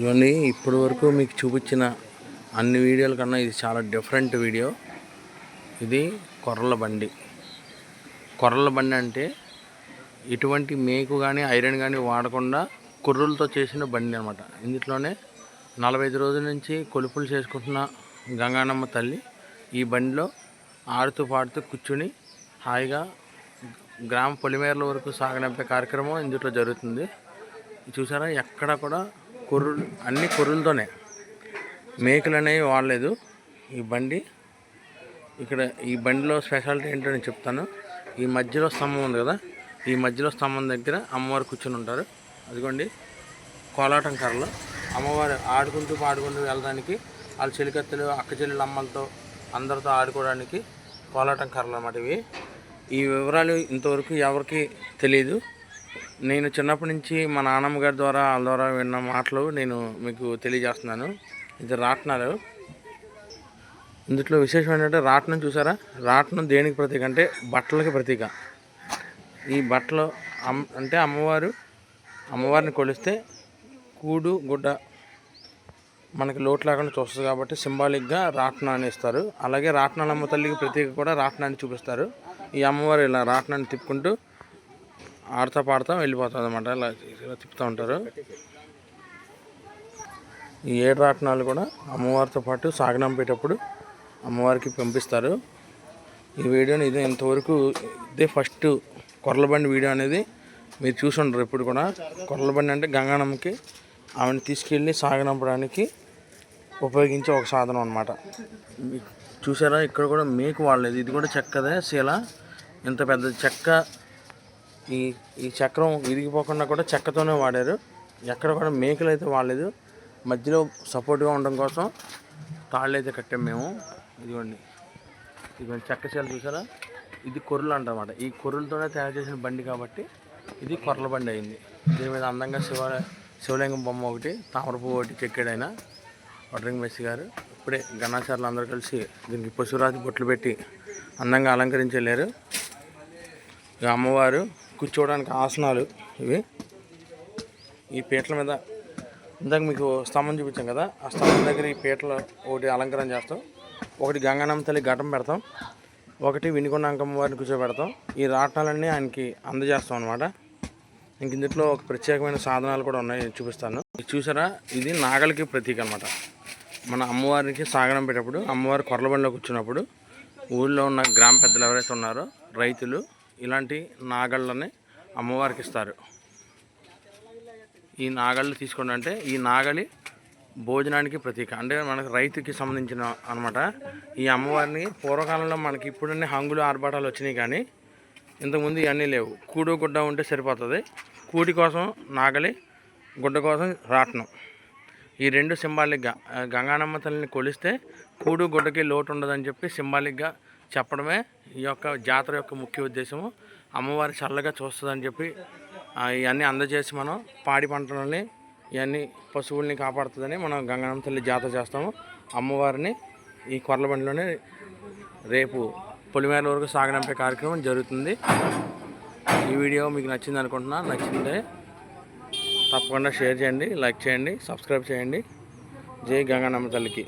ఇవన్నీ ఇప్పటి వరకు మీకు చూపించిన అన్ని వీడియోల కన్నా ఇది చాలా డిఫరెంట్ వీడియో. ఇది కొర్రల బండి. కొర్రల బండి అంటే ఎటువంటి మేకు కానీ ఐరన్ కానీ వాడకుండా కుర్రులతో చేసిన బండి అనమాట ఇందులోనే నలభై ఐదు రోజుల నుంచి కొలుపులు చేసుకుంటున్న గంగానమ్మ తల్లి ఈ బండిలో ఆడుతూ పాడుతూ కూర్చుని హాయిగా గ్రామ పొలిమేరల వరకు సాగనంపే కార్యక్రమం ఇందులో జరుగుతుంది. చూసారా? ఎక్కడ కూడా కుర్రులు అన్ని కుర్రులతోనే. మేకలు అనేవి వాడలేదు. ఈ బండి ఇక్కడ ఈ బండిలో స్పెషాలిటీ ఏంటో నేను చెప్తాను. ఈ మధ్యలో స్తంభం ఉంది కదా? ఈ మధ్యలో స్తంభం దగ్గర అమ్మవారు కూర్చొని ఉంటారు. అదిగోండి కోలాటం కర్రలు. అమ్మవారు ఆడుకుంటూ పాడుకుంటూ వెళ్ళడానికి వాళ్ళ చెలికత్తెలు అక్క చెల్లెలు అమ్మలతో అందరితో ఆడుకోవడానికి కోలాటం కర్రలు అన్నమాట ఇవి. ఈ వివరాలు ఇంతవరకు ఎవరికి తెలియదు నేను చిన్నప్పటి నుంచి మా నాన్నమ్మ గారి ద్వారా వాళ్ళ ద్వారా విన్న మాటలు నేను మీకు తెలియజేస్తున్నాను. ఇది రాట్నాలు. ఇందులో విశేషం ఏంటంటే రాట్నం చూసారా? రాట్నం దేనికి ప్రతీక అంటే బట్టలకి ప్రతీక. ఈ బట్టలు అమ్ అంటే అమ్మవారు అమ్మవారిని కొలిస్తే కూడు గుడ్డ మనకి లోటు లేకుండా చూస్తుంది కాబట్టి సింబాలిక్గా రాట్నాన్ని ఇస్తారు. అలాగే రాట్నాలమ్మ తల్లికి ప్రతీక కూడా రాట్నాన్ని చూపిస్తారు. ఈ అమ్మవారు ఇలా రాట్నాన్ని తిప్పుకుంటూ ఆడతా పాడతా వెళ్ళిపోతుంది అనమాట ఇలా ఇలా తిప్పుతూ ఉంటారు. ఈ ఏడు రాట్నాలు కూడా అమ్మవారితో పాటు సాగనంపేటప్పుడు అమ్మవారికి పంపిస్తారు. ఈ వీడియోని ఇది ఇంతవరకు ఇదే ఫస్ట్ కొర్రలబండి వీడియో అనేది మీరు చూసి ఉండరు ఇప్పుడు కూడా. కొర్రలబండి అంటే గంగానమ్మకి ఆమెను తీసుకెళ్ళి సాగనంపడానికి ఉపయోగించే ఒక సాధనం అనమాట చూసారా? ఇక్కడ కూడా మేకు వాడలేదు. ఇది కూడా చెక్కదే శీల. ఇంత పెద్ద చెక్క ఈ ఈ చక్రం విరిగిపోకుండా కూడా చెక్కతోనే వాడారు. ఎక్కడ కూడా మేకలు అయితే వాడలేదు. మధ్యలో సపోర్ట్గా ఉండడం కోసం తాళ్ళు అయితే కట్టాం మేము. ఇదిగోండి. ఇదిగోండి చెక్క చీల చూసారా? ఇది కొర్రలు అంటారన్నమాట. ఈ కొర్రలతోనే తయారు చేసిన బండి కాబట్టి ఇది కొర్రల బండి అయింది. దీని మీద అందంగా శివ శివలింగం బొమ్మ ఒకటి తామరపువ్వు ఒకటి చెక్కాడు ఆయన వడ్రింగ్ మెస్సి గారు. ఇప్పుడే గణాచారులు అందరూ కలిసి దీనికి పశురాజు బొట్లు పెట్టి అందంగా అలంకరించి వెళ్ళారు ఇక అమ్మవారు కూర్చోవడానికి ఆసనాలు ఇవి. ఈ పీటల మీద ఇందాక మీకు స్తంభం చూపించాం కదా ఆ స్తంభం దగ్గర ఈ పీటలు ఒకటి అలంకరణ చేస్తాం. ఒకటి గంగానమ్మ తల్లి ఘటం పెడతాం. ఒకటి వినుకొండ అంకమ్మ వారిని కూర్చోబెడతాం. ఈ రాట్నాలన్నీ ఆయనకి అందజేస్తాం అనమాట ఇంక ఇందులో ఒక ప్రత్యేకమైన సాధనాలు కూడా ఉన్నాయి నేను చూపిస్తాను. ఇది చూసారా? ఇది నాగలికి ప్రతీక అనమాట మన అమ్మవారికి సాగరం పెట్టేటప్పుడు అమ్మవారి కొర్రబండిలో కూర్చున్నప్పుడు ఊళ్ళో ఉన్న గ్రామ పెద్దలు ఎవరైతే ఉన్నారో రైతులు ఇలాంటి నాగళ్ళని అమ్మవారికి ఇస్తారు. ఈ నాగళ్ళు తీసుకోండి అంటే ఈ నాగలి భోజనానికి ప్రతీక. అంటే మనకు రైతుకి సంబంధించిన అనమాట ఈ అమ్మవారిని పూర్వకాలంలో మనకి ఇప్పుడన్నీ హంగులు ఆర్భాటాలు వచ్చినాయి కానీ ఇంతకుముందు ఇవన్నీ లేవు. కూడు గుడ్డ ఉంటే సరిపోతుంది. కూటి కోసం నాగలి గుడ్డ కోసం రాట్నం. ఈ రెండు సింబాలిక్గా గంగానమ్మ తల్లిని కొలిస్తే కూడు గుడ్డకి లోటు ఉండదని చెప్పి సింబాలిక్గా చెప్పడమే ఈ యొక్క జాతర యొక్క ముఖ్య ఉద్దేశము. అమ్మవారి చల్లగా చూస్తుందని చెప్పి ఇవన్నీ అందజేసి మనం పాడి పంటలని ఇవన్నీ పశువుల్ని కాపాడుతుందని మనం గంగనం తల్లి జాతర చేస్తాము. అమ్మవారిని ఈ కొర్లబండిలోనే రేపు పొలిమేర వరకు సాగనంపే కార్యక్రమం జరుగుతుంది. ఈ వీడియో మీకు నచ్చింది అనుకుంటున్నా నచ్చిందే తప్పకుండా షేర్ చేయండి లైక్ చేయండి సబ్స్క్రైబ్ చేయండి. జై గంగానమ్మ తల్లికి.